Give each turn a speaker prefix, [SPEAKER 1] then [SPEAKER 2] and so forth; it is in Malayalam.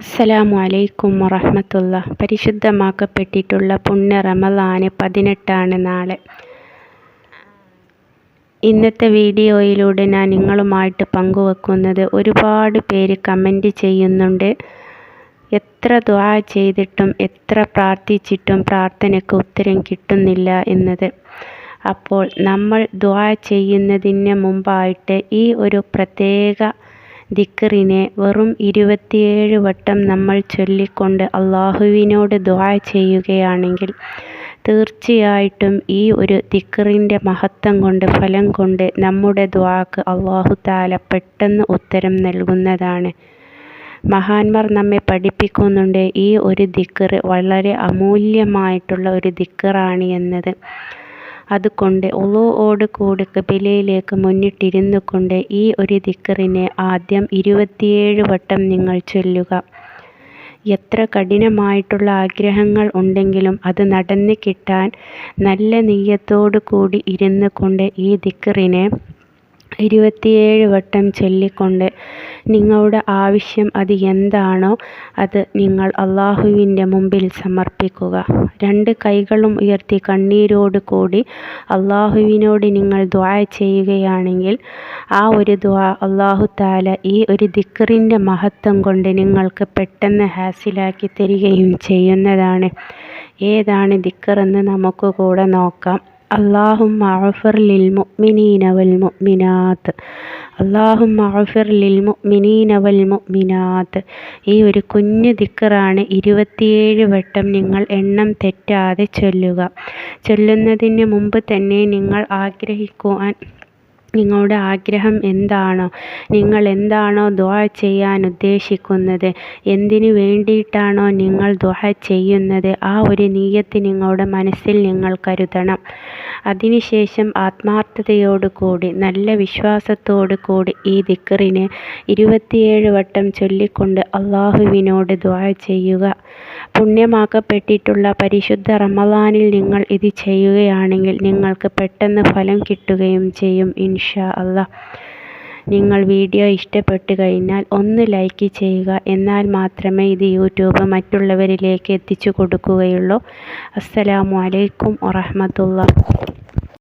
[SPEAKER 1] അസ്സലാമു അലൈക്കും വറഹമത്തുള്ള. പരിശുദ്ധമാക്കപ്പെട്ടിട്ടുള്ള പുണ്യ റമദാന് പതിനെട്ടാണ് നാളെ. ഇന്നത്തെ വീഡിയോയിലൂടെ ഞാൻ നിങ്ങളുമായിട്ട് പങ്കുവെക്കുന്നത് ഒരുപാട് പേര് കമന്റ് ചെയ്യുന്നുണ്ട്. എത്ര ദ്വാ ചെയ്തിട്ടും എത്ര പ്രാർത്ഥിച്ചിട്ടും പ്രാർത്ഥനയ്ക്ക് ഉത്തരം കിട്ടുന്നില്ല എന്നത്. അപ്പോൾ നമ്മൾ ദ്വാ ചെയ്യുന്നതിന് മുമ്പായിട്ട് ഈ ഒരു പ്രത്യേക ദിക്റിനെ വെറും ഇരുപത്തിയേഴ് വട്ടം നമ്മൾ ചൊല്ലിക്കൊണ്ട് അള്ളാഹുവിനോട് ദുആ ചെയ്യുകയാണെങ്കിൽ തീർച്ചയായിട്ടും ഈ ഒരു ദിക്റിന്റെ മഹത്വം കൊണ്ട് ഫലം കൊണ്ട് നമ്മുടെ ദുആക്ക് അള്ളാഹു താല പെട്ടെന്ന് ഉത്തരം നൽകുന്നതാണ്. മഹാന്മാർ നമ്മെ പഠിപ്പിക്കുന്നുണ്ട് ഈ ഒരു ദിക്ർ വളരെ അമൂല്യമായിട്ടുള്ള ഒരു ദിക്കറാണ് എന്നത്. അതുകൊണ്ട് ഒളുവോട് കൂടി കബിലയിലേക്ക് മുന്നിട്ടിരുന്നു കൊണ്ട് ഈ ഒരു ദിക്കറിനെ ആദ്യം ഇരുപത്തിയേഴ് വട്ടം നിങ്ങൾ ചൊല്ലുക. എത്ര കഠിനമായിട്ടുള്ള ആഗ്രഹങ്ങൾ ഉണ്ടെങ്കിലും അത് നടന്നു കിട്ടാൻ നല്ല നെയ്യത്തോടു കൂടി ഇരുന്നു കൊണ്ട് ഈ ദിക്കറിനെ ഇരുപത്തിയേഴ് വട്ടം ചൊല്ലിക്കൊണ്ട് നിങ്ങളുടെ ആവശ്യം അത് എന്താണോ അത് നിങ്ങൾ അള്ളാഹുവിന്റെ മുമ്പിൽ സമർപ്പിക്കുക. രണ്ട് കൈകളും ഉയർത്തി കണ്ണീരോട് കൂടി അള്ളാഹുവിനോട് നിങ്ങൾ ദ്വാ ചെയ്യുകയാണെങ്കിൽ ആ ഒരു ദ്വാ അള്ളാഹു താല ഈ ഒരു ദിക്കറിന്റെ മഹത്വം കൊണ്ട് നിങ്ങൾക്ക് പെട്ടെന്ന് ഹാസിലാക്കി തരികയും ചെയ്യുന്നതാണ്. ഏതാണ് ദിക്കറെന്ന് നമുക്ക് കൂടെ നോക്കാം. اللهم اغفر للمؤمنين والمؤمنات اللهم اغفر للمؤمنين والمؤمنات ഈ ഒരു കുഞ്ഞു ദിക്കറാണ് ഇരുപത്തിയേഴ് വട്ടം നിങ്ങൾ എണ്ണം തെറ്റാതെ ചൊല്ലുക ചൊല്ലുന്നതിന് മുമ്പ് തന്നെ നിങ്ങൾ ആഗ്രഹിക്കുവാൻ നിങ്ങളുടെ ആഗ്രഹം എന്താണോ നിങ്ങൾ എന്താണോ ദുആ ചെയ്യാൻ ഉദ്ദേശിക്കുന്നത് എന്തിനു വേണ്ടിയിട്ടാണോ നിങ്ങൾ ദുആ ചെയ്യുന്നത് ആ ഒരു നീയത്ത് നിങ്ങളുടെ മനസ്സിൽ നിങ്ങൾ കരുതണം. അതിനുശേഷം ആത്മാർത്ഥതയോടുകൂടി നല്ല വിശ്വാസത്തോടു കൂടി ഈ ദിക്കറിനെ ഇരുപത്തിയേഴ് വട്ടം ചൊല്ലിക്കൊണ്ട് അള്ളാഹുവിനോട് ദുആ ചെയ്യുക. പുണ്യമാക്കപ്പെട്ടിട്ടുള്ള പരിശുദ്ധ റമദാനിൽ നിങ്ങൾ ഇത് ചെയ്യുകയാണെങ്കിൽ നിങ്ങൾക്ക് പെട്ടെന്ന് ഫലം കിട്ടുകയും ചെയ്യും ഇൻഷാ അള്ളാഹ് നിങ്ങൾ വീഡിയോ ഇഷ്ടപ്പെട്ടു കഴിഞ്ഞാൽ ഒന്ന് ലൈക്ക് ചെയ്യുക. എന്നാൽ മാത്രമേ ഇത് യൂട്യൂബ് മറ്റുള്ളവരിലേക്ക് എത്തിച്ചു കൊടുക്കുകയുള്ളൂ. അസ്സലാമു അലൈക്കും വറഹമത്തുള്ള